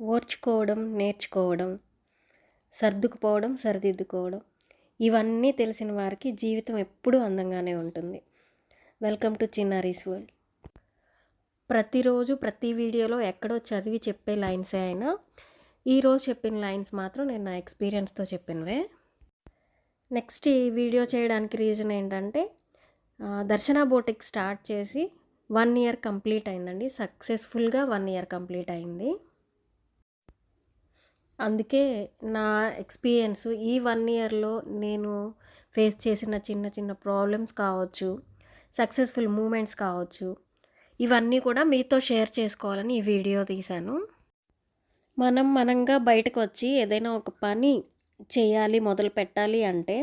ఓర్చుకోవడం నేర్చుకోవడం సర్దుకుపోవడం సరిదిద్దుకోవడం ఇవన్నీ తెలిసిన వారికి జీవితం ఎప్పుడూ అందంగానే ఉంటుంది. Welcome to Chinnari's world. ప్రతిరోజు ప్రతి వీడియోలో ఎక్కడో చదివి చెప్పే లైన్సే అయినా ఈరోజు చెప్పిన లైన్స్ మాత్రం నేను నా ఎక్స్పీరియన్స్తో చెప్పినవే. నెక్స్ట్ ఈ వీడియో చేయడానికి రీజన్ ఏంటంటే దర్శన బోటిక్ స్టార్ట్ చేసి వన్ ఇయర్ కంప్లీట్ అయిందండి. సక్సెస్ఫుల్గా వన్ ఇయర్ కంప్లీట్ అయింది. అందుకే నా ఎక్స్పీరియన్స్ ఈ వన్ ఇయర్లో నేను ఫేస్ చేసిన చిన్న చిన్న ప్రాబ్లమ్స్ కావచ్చు సక్సెస్ఫుల్ మూమెంట్స్ కావచ్చు ఇవన్నీ కూడా మీతో షేర్ చేసుకోవాలని ఈ వీడియో తీశాను. మనం మనంగా బయటకు వచ్చి ఏదైనా ఒక పని చేయాలి మొదలు పెట్టాలి అంటే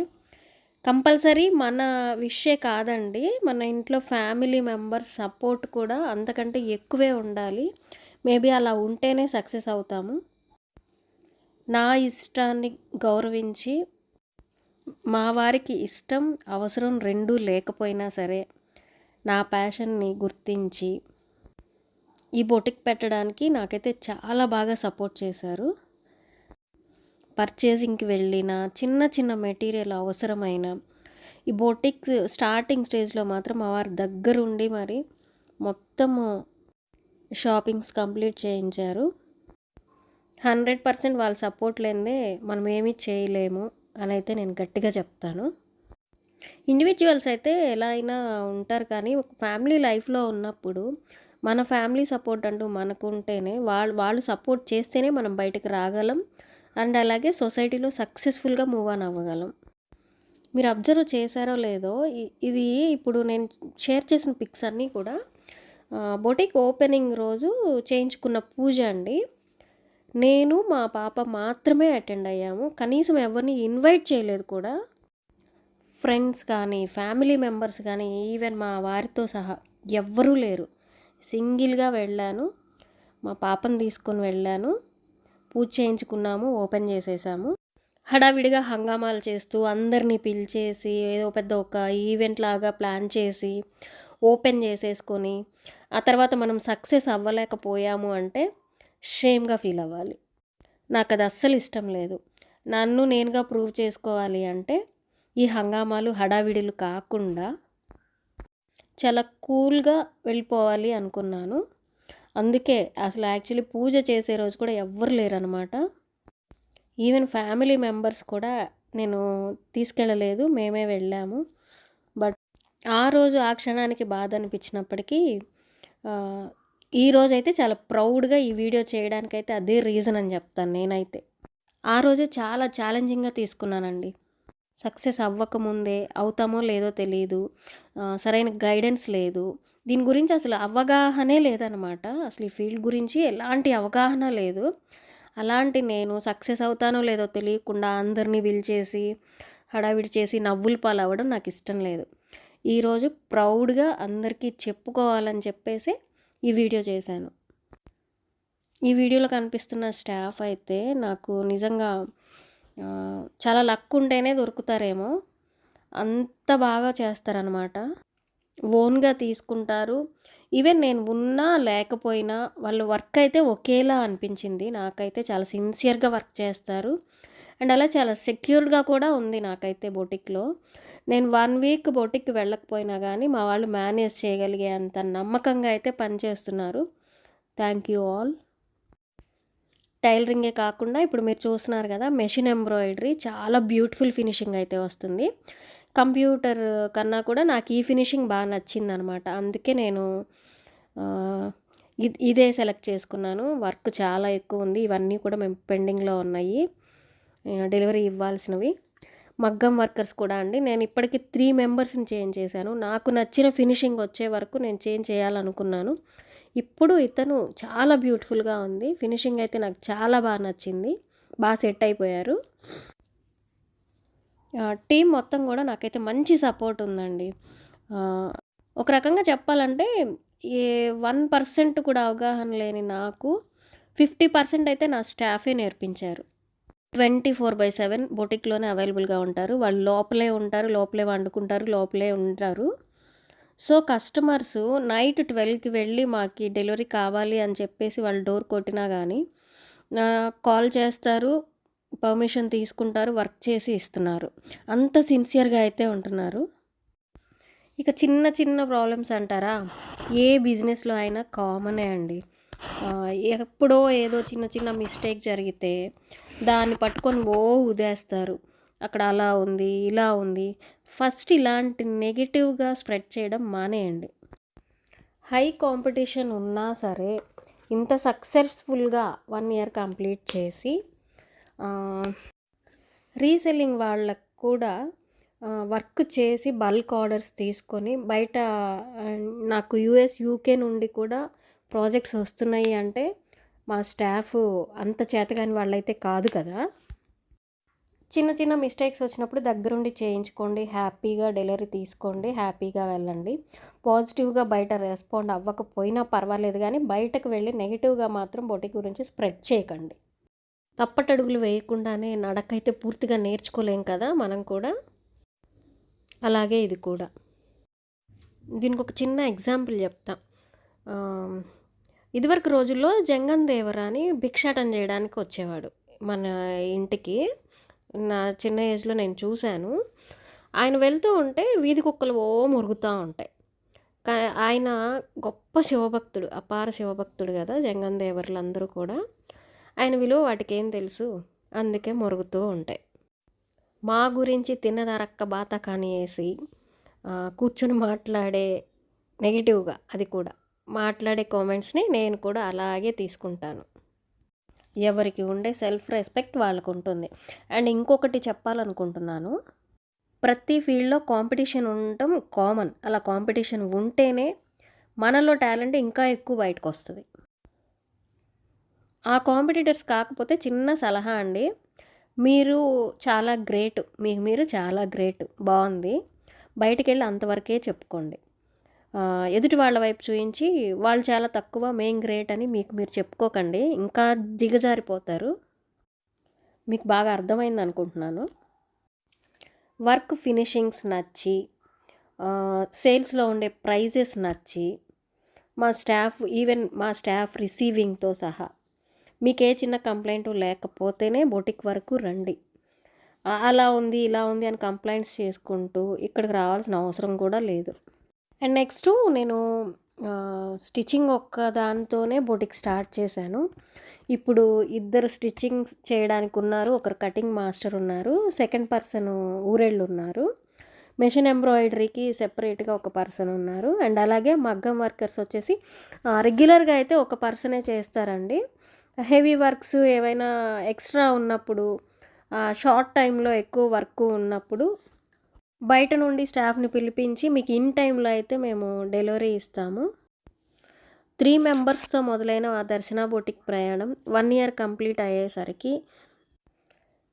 కంపల్సరీ మన విషయే కాదండి. మన ఇంట్లో ఫ్యామిలీ మెంబర్స్ సపోర్ట్ కూడా అంతకంటే ఎక్కువే ఉండాలి. మేబీ అలా ఉంటేనే సక్సెస్ అవుతాము. నా ఇష్టాన్ని గౌరవించి మా వారికి ఇష్టం అవసరం రెండూ లేకపోయినా సరే నా ప్యాషన్ని గుర్తించి ఈ బొటిక్ పెట్టడానికి నాకైతే చాలా బాగా సపోర్ట్ చేశారు. పర్చేసింగ్కి వెళ్ళిన చిన్న చిన్న మెటీరియల్ అవసరమైన ఈ బొటిక్ స్టార్టింగ్ స్టేజ్లో మాత్రం మా వారి దగ్గరుండి మరి మొత్తము షాపింగ్స్ కంప్లీట్ చేయించారు. హండ్రెడ్ పర్సెంట్ వాళ్ళ సపోర్ట్ లేనిదే మనం ఏమీ చేయలేము అని అయితే నేను గట్టిగా చెప్తాను. ఇండివిజువల్స్ అయితే ఎలా అయినా ఉంటారు కానీ ఒక ఫ్యామిలీ లైఫ్లో ఉన్నప్పుడు మన ఫ్యామిలీ సపోర్ట్ అంటూ మనకు ఉంటేనే వాళ్ళు వాళ్ళు సపోర్ట్ చేస్తేనే మనం బయటకు రాగలం అండ్ అలాగే సొసైటీలో సక్సెస్ఫుల్గా మూవ్ ఆన్ అవ్వగలం. మీరు అబ్జర్వ్ చేశారో లేదో ఇది ఇప్పుడు నేను షేర్ చేసిన పిక్స్ అన్నీ కూడా బొటిక్ ఓపెనింగ్ రోజు చేయించుకున్న పూజ అండి. నేను మా పాప మాత్రమే అటెండ్ అయ్యాము. కనీసం ఎవరిని ఇన్వైట్ చేయలేదు కూడా. ఫ్రెండ్స్ కానీ ఫ్యామిలీ మెంబర్స్ కానీ ఈవెన్ మా వారితో సహా ఎవ్వరూ లేరు. సింగిల్గా వెళ్ళాను. మా పాపను తీసుకొని వెళ్ళాను. పూజ చేయించుకున్నాము ఓపెన్ చేసేసాము. హడావిడిగా హంగామాలు చేస్తూ అందరినీ పిలిచేసి ఏదో పెద్ద ఒక ఈవెంట్ లాగా ప్లాన్ చేసి ఓపెన్ చేసేసుకొని ఆ తర్వాత మనం సక్సెస్ అవ్వలేకపోయాము అంటే షేమ్గా ఫీల్ అవ్వాలి. నాకు అది అస్సలు ఇష్టం లేదు. నన్ను నేనుగా ప్రూవ్ చేసుకోవాలి అంటే ఈ హంగామాలు హడావిడిలు కాకుండా చాలా కూల్గా వెళ్ళిపోవాలి అనుకున్నాను. అందుకే అసలు యాక్చువల్లీ పూజ చేసే రోజు కూడా ఎవ్వరు లేరనమాట ఈవెన్ ఫ్యామిలీ మెంబర్స్ కూడా నేను తీసుకెళ్ళలేదు మేమే వెళ్ళాము. బట్ ఆ రోజు ఆ క్షణానికి బాధ అనిపించినప్పటికీ ఈ రోజైతే చాలా ప్రౌడ్గా ఈ వీడియో చేయడానికైతే అదే రీజన్ అని చెప్తాను నేనైతే. ఆ రోజే చాలా ఛాలెంజింగ్గా తీసుకున్నానండి. సక్సెస్ అవ్వకముందే అవుతామో లేదో తెలియదు సరైన గైడెన్స్ లేదు. దీని గురించి అసలు అవగాహనే లేదనమాట. అసలు ఈ ఫీల్డ్ గురించి ఎలాంటి అవగాహన లేదు. అలాంటి నేను సక్సెస్ అవుతానో లేదో తెలియకుండా అందరినీ పిలిచేసి హడావిడి చేసి నవ్వులు పాలవ్వడం నాకు ఇష్టం లేదు. ఈరోజు ప్రౌడ్గా అందరికీ చెప్పుకోవాలని చెప్పేసి ఈ వీడియో చేశాను. ఈ వీడియోలో కనిపిస్తున్న స్టాఫ్ అయితే నాకు నిజంగా చాలా లక్ ఉంటేనే దొరుకుతారేమో. అంత బాగా చేస్తారనమాట ఓన్గా తీసుకుంటారు. ఈవెన్ నేను ఉన్నా లేకపోయినా వాళ్ళ వర్క్ అయితే ఒకేలా అనిపించింది. నాకైతే చాలా సిన్సియర్గా వర్క్ చేస్తారు. అండ్ అలా చాలా సెక్యూర్డ్గా కూడా ఉంది నాకైతే బొటిక్లో. నేను వన్ వీక్ బొటిక్కి వెళ్ళకపోయినా కానీ మా వాళ్ళు మేనేజ్ చేయగలిగే అంత నమ్మకంగా అయితే పనిచేస్తున్నారు థ్యాంక్ యూ ఆల్. టైలరింగే కాకుండా ఇప్పుడు మీరు చూస్తున్నారు కదా మెషిన్ ఎంబ్రాయిడరీ చాలా బ్యూటిఫుల్ ఫినిషింగ్ అయితే వస్తుంది. కంప్యూటర్ కన్నా కూడా నాకు ఈ ఫినిషింగ్ బాగా నచ్చింది అనమాట అందుకే నేను ఇ- ఇదే సెలెక్ట్ చేసుకున్నాను. వర్క్ చాలా ఎక్కువ ఉంది. ఇవన్నీ కూడా మేము పెండింగ్లో ఉన్నాయి. డెలివరీ ఇవ్వాల్సినవి. మగ్గం వర్కర్స్ కూడా అండి. నేను ఇప్పటికి త్రీ మెంబర్స్ని చేంజ్ చేశాను. నాకు నచ్చిన ఫినిషింగ్ వచ్చే వరకు నేను చేంజ్ చేయాలనుకున్నాను. ఇప్పుడు ఇతను చాలా బ్యూటిఫుల్గా ఉంది. ఫినిషింగ్ అయితే నాకు చాలా బాగా నచ్చింది. బాగా సెట్ అయిపోయారు. టీం మొత్తం కూడా నాకైతే మంచి సపోర్ట్ ఉందండి. ఒక రకంగా చెప్పాలంటే ఏ వన్ పర్సెంట్ కూడా అవగాహన లేని నాకు ఫిఫ్టీ పర్సెంట్ అయితే నా స్టాఫే నేర్పించారు. ట్వంటీ ఫోర్ బై సెవెన్ బొటిక్లోనే అవైలబుల్గా ఉంటారు. వాళ్ళు లోపలే ఉంటారు లోపలే వండుకుంటారు లోపలే ఉంటారు. సో కస్టమర్స్ నైట్ ట్వెల్వ్కి వెళ్ళి మాకు డెలివరీ కావాలి అని చెప్పేసి వాళ్ళు డోర్ కొట్టినా కానీ కాల్ చేస్తారు పర్మిషన్ తీసుకుంటారు వర్క్ చేసి ఇస్తున్నారు. అంత సిన్సియర్గా అయితే ఉంటున్నారు. ఇక చిన్న చిన్న ప్రాబ్లమ్స్ అంటారా? ఏ బిజినెస్లో అయినా కామనే అండి. ఎప్పుడో ఏదో చిన్న చిన్న మిస్టేక్ జరిగితే దాన్ని పట్టుకొని ఓ ఉదేస్తారు. అక్కడ అలా ఉంది ఇలా ఉంది. ఫస్ట్ ఇలాంటి నెగిటివ్గా స్ప్రెడ్ చేయడం మానేయండి. హై కాంపిటీషన్ ఉన్నా సరే ఇంత సక్సెస్ఫుల్గా వన్ ఇయర్ కంప్లీట్ చేసి రీసెల్లింగ్ వాళ్ళకు కూడా వర్క్ చేసి బల్క్ ఆర్డర్స్ తీసుకొని బయట నాకు యూఎస్ యూకే నుండి కూడా ప్రాజెక్ట్స్ వస్తున్నాయి అంటే మా స్టాఫ్ అంత చేతగాని వాళ్ళైతే కాదు కదా. చిన్న చిన్న మిస్టేక్స్ వచ్చినప్పుడు దగ్గరుండి చేయించుకోండి హ్యాపీగా డెలివరీ తీసుకోండి హ్యాపీగా వెళ్ళండి. పాజిటివ్గా బయట రెస్పాండ్ అవ్వకపోయినా పర్వాలేదు కానీ బయటకు వెళ్ళి నెగిటివ్గా మాత్రం బొటి గురించి స్ప్రెడ్ చేయకండి. తప్పటడుగులు వేయకుండానే నడకైతే పూర్తిగా నేర్చుకోలేం కదా మనం కూడా. అలాగే ఇది కూడా. దీనికి ఒక చిన్న ఎగ్జాంపుల్ చెప్తా. ఇదివరకు రోజుల్లో జంగన్ దేవరాని భిక్షాటం చేయడానికి వచ్చేవాడు మన ఇంటికి. నా చిన్న ఏజ్లో నేను చూశాను. ఆయన వెళ్తూ ఉంటే వీధి కుక్కలు ఓ మురుగుతూ ఉంటాయి. కా ఆయన గొప్ప శివభక్తుడు అపార శివభక్తుడు కదా జంగన్ దేవర్లు అందరూ కూడా. ఆయన విలువ వాటికి ఏం తెలుసు? అందుకే మురుగుతూ ఉంటాయి. మా గురించి తిన్నదరక్క బాత కానీ కూర్చొని మాట్లాడే నెగిటివ్గా అది కూడా. మాట్లాడే కామెంట్స్ని నేను కూడా అలాగే తీసుకుంటాను. ఎవరికి ఉండే సెల్ఫ్ రెస్పెక్ట్ వాళ్ళకు ఉంటుంది. అండ్ ఇంకొకటి చెప్పాలనుకుంటున్నాను. ప్రతి ఫీల్డ్లో కాంపిటీషన్ ఉండటం కామన్ అలా కాంపిటీషన్ ఉంటేనే మనలో టాలెంట్ ఇంకా ఎక్కువ బయటకు వస్తుంది. ఆ కాంపిటీటర్స్ కాకపోతే చిన్న సలహా అండి. మీరు చాలా గ్రేట్ మీకు మీరు చాలా గ్రేట్ బాగుంది. బయటికి వెళ్ళి అంతవరకే చెప్పుకోండి. ఎదుటి వాళ్ళ వైపు చూపించి వాళ్ళు చాలా తక్కువ మేం గ్రేట్ అని మీకు మీరు చెప్పుకోకండి. ఇంకా దిగజారిపోతారు. మీకు బాగా అర్థమైంది అనుకుంటున్నాను. వర్క్ ఫినిషింగ్స్ నచ్చి సేల్స్లో ఉండే ప్రైజెస్ నచ్చి మా స్టాఫ్ ఈవెన్ మా స్టాఫ్ రిసీవింగ్తో సహా మీకు ఏ చిన్న కంప్లైంట్ లేకపోతేనే బొటిక్ వరకు రండి. అలా ఉంది ఇలా ఉంది అని కంప్లైంట్స్ చేసుకుంటూ ఇక్కడికి రావాల్సిన అవసరం కూడా లేదు. అండ్ నెక్స్ట్ నేను స్టిచ్చింగ్ ఒక్క దాంతోనే బొటిక్ స్టార్ట్ చేశాను. ఇప్పుడు ఇద్దరు స్టిచ్చింగ్ చేయడానికి ఉన్నారు ఒకరు కటింగ్ మాస్టర్ ఉన్నారు సెకండ్ పర్సన్ ఊరేళ్ళు ఉన్నారు. మెషిన్ ఎంబ్రాయిడరీకి సెపరేట్గా ఒక పర్సన్ ఉన్నారు. అండ్ అలాగే మగ్గం వర్కర్స్ వచ్చేసి రెగ్యులర్గా అయితే ఒక పర్సనే చేస్తారండి. హెవీ వర్క్స్ ఏవైనా ఎక్స్ట్రా ఉన్నప్పుడు షార్ట్ టైంలో ఎక్కువ వర్క్ ఉన్నప్పుడు బయట నుండి స్టాఫ్ని పిలిపించి మీకు ఇన్ టైంలో అయితే మేము డెలివరీ ఇస్తాము. త్రీ మెంబర్స్తో మొదలైన ఆ దర్శన బోటిక్ ప్రయాణం వన్ ఇయర్ కంప్లీట్ అయ్యేసరికి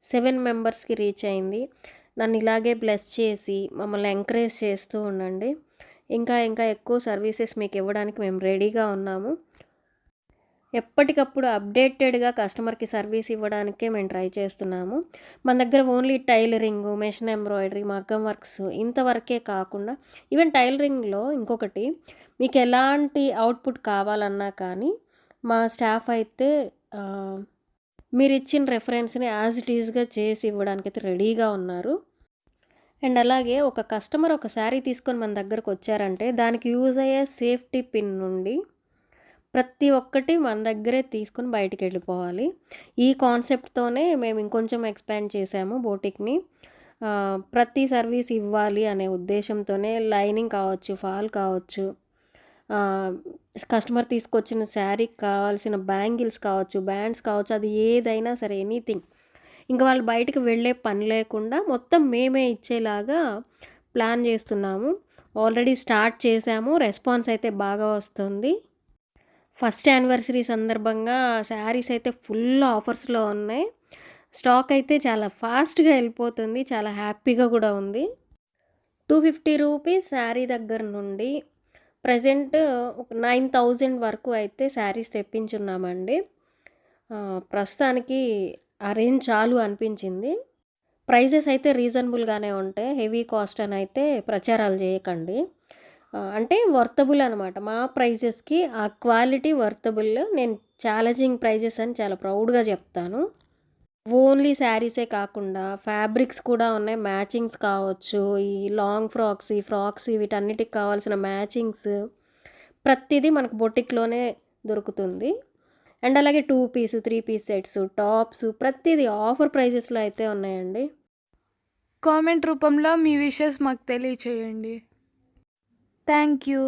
సెవెన్ మెంబర్స్కి రీచ్ అయింది. నన్ను ఇలాగే బ్లెస్ చేసి మమ్మల్ని ఎంకరేజ్ చేస్తూ ఉండండి. ఇంకా ఇంకా ఎక్కువ సర్వీసెస్ మీకు ఇవ్వడానికి మేము రెడీగా ఉన్నాము. ఎప్పటికప్పుడు అప్డేటెడ్గా కస్టమర్కి సర్వీస్ ఇవ్వడానికే మేము ట్రై చేస్తున్నాము. మన దగ్గర ఓన్లీ టైలరింగ్ మెషిన్ ఎంబ్రాయిడరీ మగ్గం వర్క్స్ ఇంతవరకే కాకుండా ఈవెన్ టైలరింగ్లో ఇంకొకటి మీకు ఎలాంటి అవుట్పుట్ కావాలన్నా కానీ మా స్టాఫ్ అయితే మీరు ఇచ్చిన రెఫరెన్స్ని యాజ్ ఇట్ ఈజ్గా చేసి ఇవ్వడానికి అయితే రెడీగా ఉన్నారు. అండ్ అలాగే ఒక కస్టమర్ ఒక శారీ తీసుకొని మన దగ్గరకు వచ్చారంటే దానికి యూజ్ అయ్యే సేఫ్టీ పిన్ నుండి ప్రతి ఒక్కటి మన దగ్గరే తీసుకొని బయటికి వెళ్ళిపోవాలి. ఈ కాన్సెప్ట్తోనే మేము ఇంకొంచెం ఎక్స్పాండ్ చేసాము బోటిక్ని. ప్రతి సర్వీస్ ఇవ్వాలి అనే ఉద్దేశంతోనే లైనింగ్ కావచ్చు ఫాల్ కావచ్చు కస్టమర్ తీసుకొచ్చిన శారీకి కావాల్సిన బ్యాంగిల్స్ కావచ్చు బ్యాండ్స్ కావచ్చు అది ఏదైనా సరే ఎనీథింగ్ ఇంకా వాళ్ళు బయటకు వెళ్ళే పని లేకుండా మొత్తం మేమే ఇచ్చేలాగా ప్లాన్ చేస్తున్నాము. ఆల్రెడీ స్టార్ట్ చేసాము రెస్పాన్స్ అయితే బాగా వస్తుంది. ఫస్ట్ యానివర్సరీ సందర్భంగా శారీస్ అయితే ఫుల్ ఆఫర్స్లో ఉన్నాయి. స్టాక్ అయితే చాలా ఫాస్ట్గా వెళ్ళిపోతుంది. చాలా హ్యాపీగా కూడా ఉంది. టూ ఫిఫ్టీ రూపీస్ శారీ దగ్గర నుండి ప్రజెంట్ ఒక నైన్ థౌజండ్ వరకు అయితే శారీస్ తెప్పించున్నామండి. ప్రస్తుతానికి ఆ రేంజ్ చాలు అనిపించింది. ప్రైజెస్ అయితే రీజనబుల్గానే ఉంటాయి. హెవీ కాస్ట్ అని అయితే ప్రచారాలు చేయకండి. అంటే వర్తబుల్ అనమాట మా ప్రైజెస్కి ఆ క్వాలిటీ వర్తబుల్ నేను ఛాలెంజింగ్ ప్రైజెస్ అని చాలా ప్రౌడ్గా చెప్తాను. ఓన్లీ శారీసే కాకుండా ఫ్యాబ్రిక్స్ కూడా ఉన్నాయి. మ్యాచింగ్స్ కావచ్చు ఈ లాంగ్ ఫ్రాక్స్ ఈ ఫ్రాక్స్ వీటన్నిటికి కావాల్సిన మ్యాచింగ్స్ ప్రతిదీ మనకు బొటిక్లోనే దొరుకుతుంది. అండ్ అలాగే two piece three piece sets tops ప్రతిదీ ఆఫర్ ప్రైజెస్లో అయితే ఉన్నాయండి. కామెంట్ రూపంలో మీ విషెస్ మాకు తెలియచేయండి. Thank you